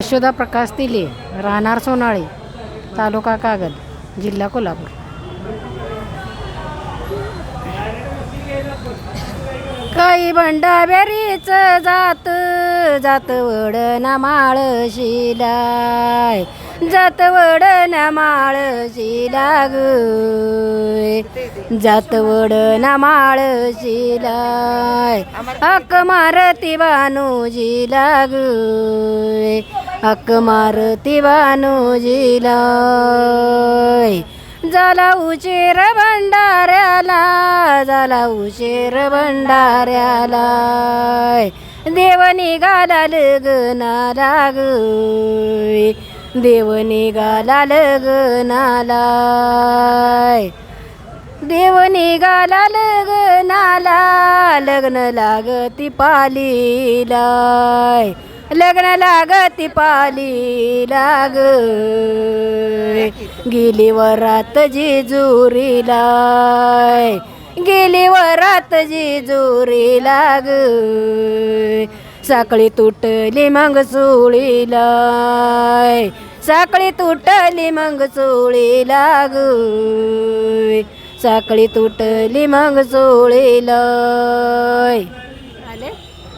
यशोदा प्रकाश तिले राहणार सोनाळे तालुका कागल जिल्हा कोल्हापूर. काही भंडाबेरीच जात जात वडन माळशिलाय जात वडन माळशिला ग जात वडन माळशिलाय हक मारती बानूजीला ग हक मारती जिला झाला उशीर भंडाऱ्याला झाला उशीर भंडाऱ्याला. देव निघाला लग्नाला ग देव निघाला लग्नाला. देव निघाला लग्नाला लग्न लागती पालीला. लग्न लागती पालीला लाग गेली वरात जेजुरीला. गेली वरात जेजुरीला ग. साखळी तुटली मग चुळीलाय साखळी तुटली मग चुळीला ग. साखळी तुटली मग चोळीलाय